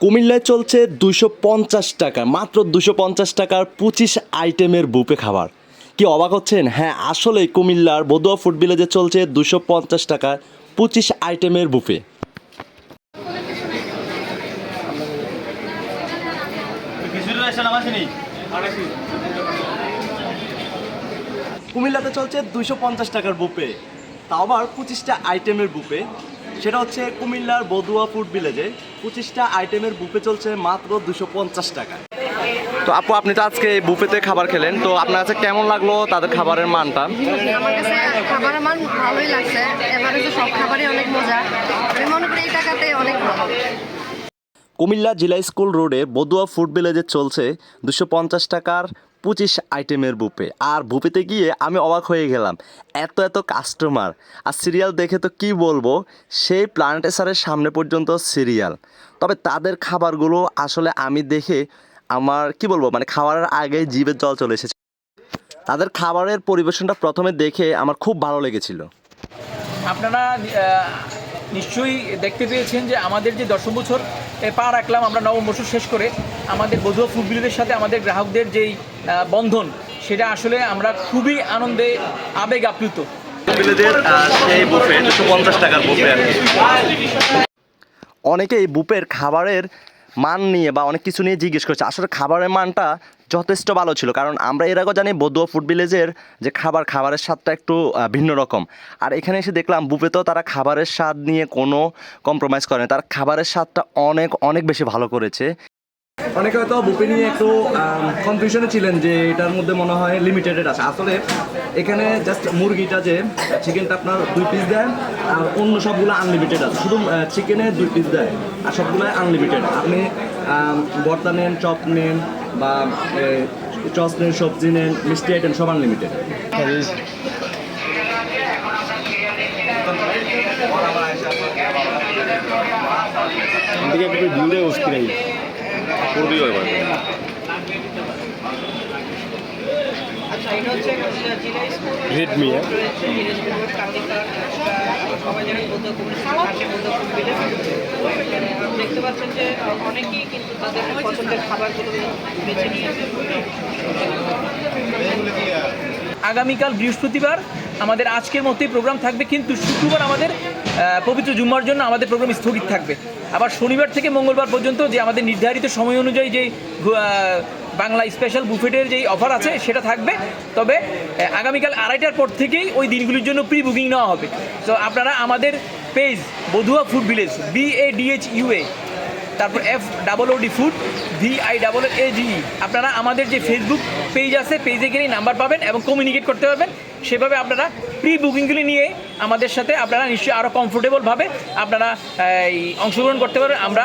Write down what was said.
কুমিল্লায় চলছে দুশো পঞ্চাশ টাকা মাত্র দুশো পঞ্চাশ টাকার পঁচিশ আইটেমের বুপে খাবার। কি অবাক হচ্ছেন? হ্যাঁ আসলে কুমিল্লার বদুয়া ফুড ভিলেজে চলছে দুশো পঞ্চাশ টাকার পঁচিশ আইটেমের আসেনি কুমিল্লাতে চলছে দুশো পঞ্চাশ টাকার বুপে তাও আবার পঁচিশটা আইটেমের বুপে সেটা হচ্ছে কুমিল্লার বদুয়া ফুড ভিলেজে পঁচিশটা আইটেমের বুফে চলছে মাত্র দুশো পঞ্চাশ টাকা। তো আপু আপনি তো আজকে এই বুফেতে খাবার খেলেন তো আপনার কাছে কেমন লাগল তাদের খাবারের মানটা? আমার কাছে খাবারের মান ভালোই লাগছে সব খাবারই অনেক মজা। আমি মনে করি এই টাকাতে অনেক ভালো। কুমিল্লা জিলা স্কুল রোডে বদুয়া ফুড ভিলেজে চলছে দুশো পঞ্চাশ টাকার পঁচিশ আইটেমের বুপে আর বুপেতে গিয়ে আমি অবাক হয়ে গেলাম, এত এত কাস্টমার আর সিরিয়াল দেখে তো কি বলব, সেই প্ল্যানেটেসারের সামনে পর্যন্ত সিরিয়াল তবে তাদের খাবারগুলো আসলে আমি দেখে আমার, কি বলব মানে খাওয়ার আগে জিভের জল চলে এসেছে। তাদের খাবারের পরিবেশনটা প্রথমে দেখে আমার খুব ভালো লেগেছিল। আপনারা নিশ্চয়ই দেখতে পেয়েছেন যে আমাদের যে দশম বছর পা রাখলাম আমরা নবম বছর শেষ করে। আমাদের বধুয়া ফুডবিলের সাথে আমাদের গ্রাহকদের যেই বন্ধন সেটা আসলে আমরা খুবই আনন্দে আবেগ আপ্লুত। ভিলেজের সেই বুফে দুশো পঞ্চাশ টাকার বুফে আর অনেকে এই বুপের খাবারের মান নিয়ে বা অনেক কিছু নিয়ে জিজ্ঞেস করছে। আসলে খাবারের মানটা যথেষ্ট ভালো ছিল কারণ আমরা এর আগেও জানি বদুয়া ফুড ভিলেজের যে খাবার খাবারের স্বাদটা একটু ভিন্ন রকম। আর এখানে এসে দেখলাম বুফেতেও তারা খাবারের স্বাদ নিয়ে কোনো কম্প্রোমাইজ করে না তার খাবারের স্বাদটা অনেক অনেক বেশি ভালো করেছে। অনেকে হয়তো বুপে নিয়ে একটু কনফিউশনে ছিলেন যে এটার মধ্যে মনে হয় লিমিটেডেড আছে। আসলে এখানে জাস্ট মুরগিটা যে চিকেনটা আপনার দুই পিস দেয়, আর অন্য সবগুলো আনলিমিটেড আছে। শুধু চিকেনে দুই পিস দেয়, আর সবগুলো আনলিমিটেড আপনি বর্তা নেন, চপ নেন, বা চস নেন, সবজি নেন, মিষ্টি আইটেম সব আনলিমিটেড একটু করবি এবার রেডমি বৌদ্ধ কমিউনিটি দেখতে পাচ্ছেন যে অনেকেই কিন্তু তাদের পছন্দের খাবারগুলো বেছে নিয়েছে। আগামীকাল বৃহস্পতিবার আমাদের আজকের মতোই প্রোগ্রাম থাকবে কিন্তু শুক্রবার আমাদের পবিত্র জুম্মার জন্য আমাদের প্রোগ্রাম স্থগিত থাকবে। আবার শনিবার থেকে মঙ্গলবার পর্যন্ত যে আমাদের নির্ধারিত সময় অনুযায়ী যে বাংলা স্পেশাল বুফেটের যেই অফার আছে, সেটা থাকবে। তবে আগামীকাল আড়াইটার পর থেকেই ওই দিনগুলির জন্য প্রি বুকিং নেওয়া হবে। তো আপনারা আমাদের page Badhuya food village B A DH UA তারপর F double OD food V I double A G আপনারা আমাদের যে ফেসবুক পেজ আছে পেজে গেলেই নাম্বার পাবেন এবং কমিউনিকেট করতে পারবেন। সেভাবে আপনারা প্রি বুকিংগুলি নিয়ে আমাদের সাথে আপনারা নিশ্চয়ই আরও কমফোর্টেবলভাবে আপনারা অংশগ্রহণ করতে পারবেন। আমরা